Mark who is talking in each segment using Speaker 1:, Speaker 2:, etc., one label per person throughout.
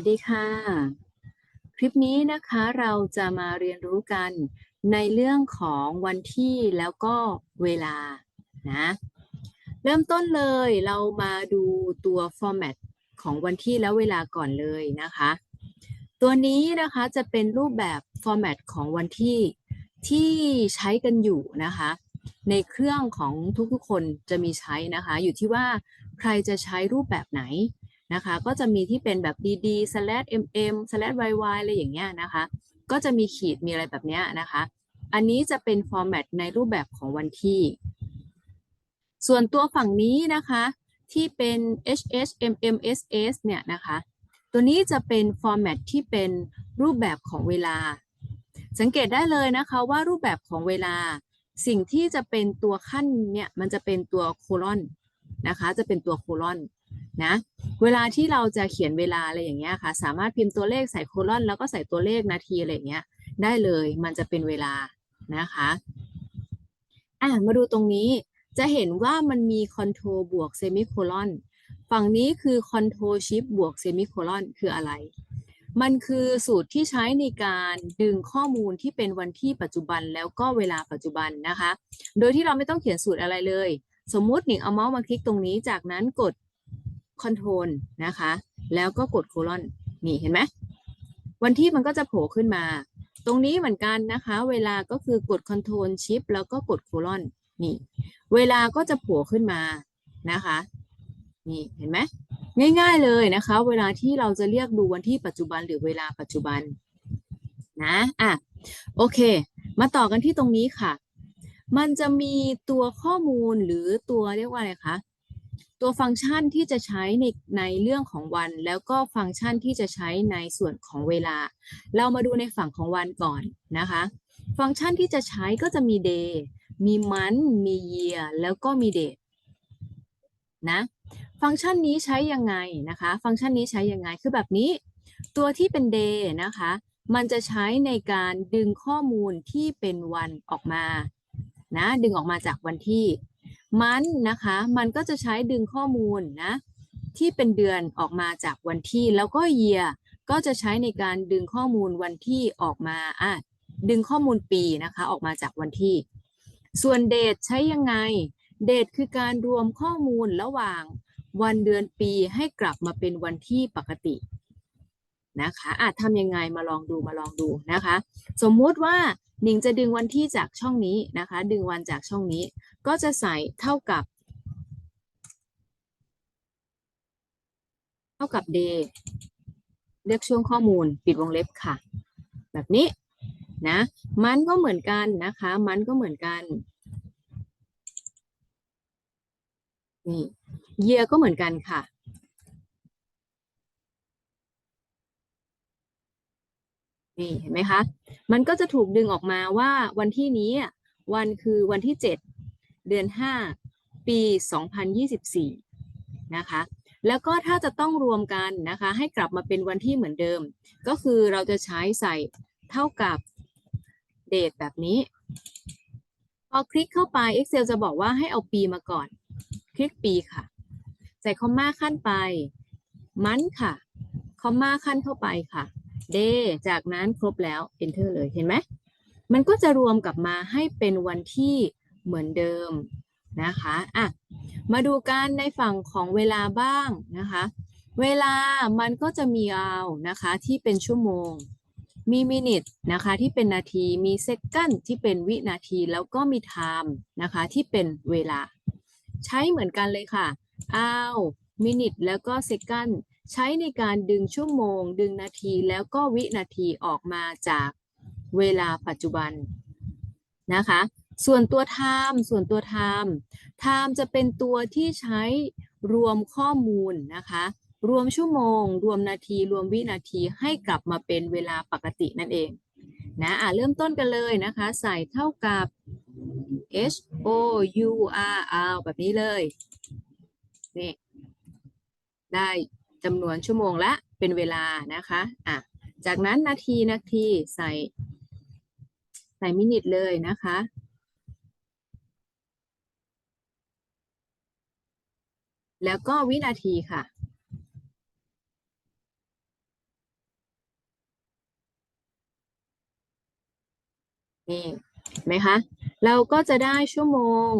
Speaker 1: วัสดีค่ะ คลิปนี้นะคะเราจะมาเรียนรู้กันในเรื่องของวันที่แล้วก็เวลานะเริ่มต้นเลยเรามาดูตัว format ของวันที่แล้วเวลาก่อนเลยนะคะ ตัวนี้นะคะจะเป็นรูปแบบ format ของวันที่ที่ใช้กันอยู่นะคะ ในเครื่องของทุกๆคนจะมีใช้นะคะ อยู่ที่ว่าใครจะใช้รูปแบบไหน นะคะ ก็จะมีที่เป็นแบบ dd slash mm slash yy อะไรอย่างเงี้ยนะคะ ก็จะมีขีดมีอะไรแบบเนี้ยนะคะ อันนี้จะเป็นฟอร์แมตในรูปแบบของวันที่ ส่วนตัวฝั่งนี้นะคะ ที่เป็น hh mm ss เนี่ยนะคะ ตัวนี้จะเป็นฟอร์แมตที่เป็นรูปแบบของเวลา สังเกตได้เลยนะคะว่ารูปแบบของเวลาสิ่งที่จะเป็นตัวขั้นเนี่ยมันจะเป็นตัวโคลอนนะคะ จะเป็นตัวโคลอน นะเวลาที่เราจะเขียนเวลาอะไรอย่างเงี้ยค่ะ สามารถพิมพ์ตัวเลขใส่โคลอน แล้วก็ใส่ตัวเลขนาทีอะไรอย่างเงี้ยได้เลยมันจะเป็นเวลานะคะอะมาดูตรงนี้จะเห็นว่ามันมีคอนโทรบวกเซมิโคลอนฝั่งนี้คือคอนโทรชิปบวกเซมิโคลอนคืออะไร มันคือสูตรที่ใช้ในการดึงข้อมูลที่เป็นวันที่ปัจจุบันแล้วก็เวลาปัจจุบันนะคะ โดยที่เราไม่ต้องเขียนสูตรอะไรเลย สมมุติหนิงเอาเมาส์มาคลิกตรงนี้ จากนั้นกด คอนโทรลนะคะ แล้วก็กดโคลอนนี่เห็นไหมวันที่มันก็จะโผล่ขึ้นมา ตรงนี้เหมือนกันนะคะ เวลาก็คือกดคอนโทรลชิปแล้วก็กดโคลอนนี่ เวลาก็จะโผล่ขึ้นมานะคะ นี่เห็นไหมง่าย ๆเลยนะคะ เวลาที่เราจะเรียกดูวันที่ปัจจุบันหรือเวลาปัจจุบันนะอะโอเค มาต่อกันที่ตรงนี้ค่ะ มันจะมีตัวข้อมูลหรือตัวเรียกว่าอะไรคะ ตัวฟังก์ชันที่จะใช้ในในเรื่องของวัน แล้วก็ฟังก์ชันที่จะใช้ในส่วนของเวลา เรามาดูในฝั่งของวันก่อนนะคะ ฟังก์ชันที่จะใช้ก็จะมี day มี month มี year แล้วก็มี date นะฟังก์ชันนี้ใช้ยังไงนะคะ ฟังก์ชันนี้ใช้ยังไงคือแบบนี้ ตัวที่เป็น day นะคะ มันจะใช้ในการดึงข้อมูลที่เป็นวันออกมานะดึงออกมาจากวันที่ มันนะคะ มันก็จะใช้ดึงข้อมูลนะที่เป็นเดือนออกมาจากวันที่แล้วก็เยียก็จะใช้ในการดึงข้อมูลวันที่ออกมาอะดึงข้อมูลปีนะคะออกมาจากวันที่ ส่วนเดทใช้ยังไง เดทคือการรวมข้อมูลระหว่างวันเดือนปีให้กลับมาเป็นวันที่ปกติ นะคะอาจทำยังไงมาลองดูมาลองดูนะคะ สมมุติว่าหนิงจะดึงวันที่จากช่องนี้นะคะ ดึงวันจากช่องนี้ ก็จะใส่เท่ากับ เท่ากับ day เรียกช่วงข้อมูลปิดวงเล็บค่ะ แบบนี้นะมันก็เหมือนกันนะคะ มันก็เหมือนกันนี่ year ก็เหมือนกันค่ะ นี่เห็นไหมคะ มันก็จะถูกดึงออกมาว่าวันที่นี้วันคือวันที่ 7 เดือน 5 ปี 2024 นะคะ แล้วก็ถ้าจะต้องรวมกันนะคะ ให้กลับมาเป็นวันที่เหมือนเดิม ก็คือเราจะใช้ใส่เท่ากับเดทแบบนี้ พอคลิกเข้าไป Excel จะบอกว่าให้เอาปีมาก่อน คลิกปีค่ะ ใส่คอมมาขั้นไป มันค่ะ คอมมาขั้นเข้าไปค่ะ เดจากนั้นครบแล้ว Enter เลย เห็นไหม มันก็จะรวมกลับมาให้เป็นวันที่เหมือนเดิมนะคะ อะ มาดูกันในฝั่งของเวลาบ้างนะคะ เวลามันก็จะมีเอานะคะที่เป็นชั่วโมง มีมินิทนะคะที่เป็นนาที มีเซกันที่เป็นวินาที แล้วก็มีไทม์นะคะที่เป็นเวลา ใช้เหมือนกันเลยค่ะ เอามินิทแล้วก็เซกัน ใช้ในการดึงชั่วโมง ดึงนาทีแล้วก็วินาทีออกมาจากเวลาปัจจุบันนะคะ ส่วนตัว time ส่วนตัว time time จะเป็นตัวที่ใช้รวมข้อมูลนะคะ รวมชั่วโมง รวมนาที รวมวินาทีให้กลับมาเป็นเวลาปกตินั่นเองนะอะเริ่มต้นกันเลยนะคะ ใส่เท่ากับ h o u r r แบบนี้เลยนี่ได้ จำนวนชั่วโมงละเป็นเวลานะคะอะจากนั้นนาทีนาทีใส่ใส่มินิทเลยนะคะแล้วก็วินาทีค่ะ นี่ไหมคะ เราก็จะได้ชั่วโมง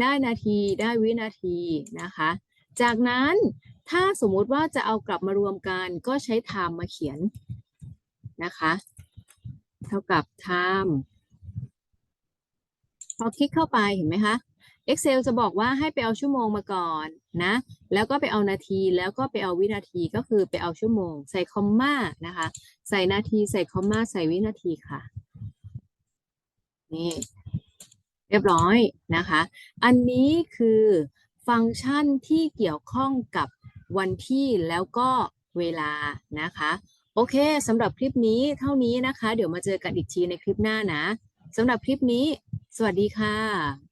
Speaker 1: ได้นาที ได้วินาทีนะคะ จากนั้น ถ้าสมมุติว่าจะเอากลับมารวมกันก็ใช้ time มาเขียนนะคะ เท่ากับ time พอคลิกเข้าไปเห็นไหมคะ Excel จะบอกว่าให้ไปเอาชั่วโมงมาก่อนนะ แล้วก็ไปเอานาทีแล้วก็ไปเอาวินาทีก็คือไปเอาชั่วโมง ใส่คอมมานะคะ ใส่นาทีใส่คอมมาใส่วินาทีค่ะ นี่ เรียบร้อยนะคะ อันนี้คือฟังก์ชันที่เกี่ยวข้องกับ วันที่แล้วก็เวลานะคะโอเคสำหรับคลิปนี้เท่านี้นะคะ เดี๋ยวมาเจอกันอีกทีในคลิปหน้านะสำหรับคลิปนี้ สวัสดีค่ะ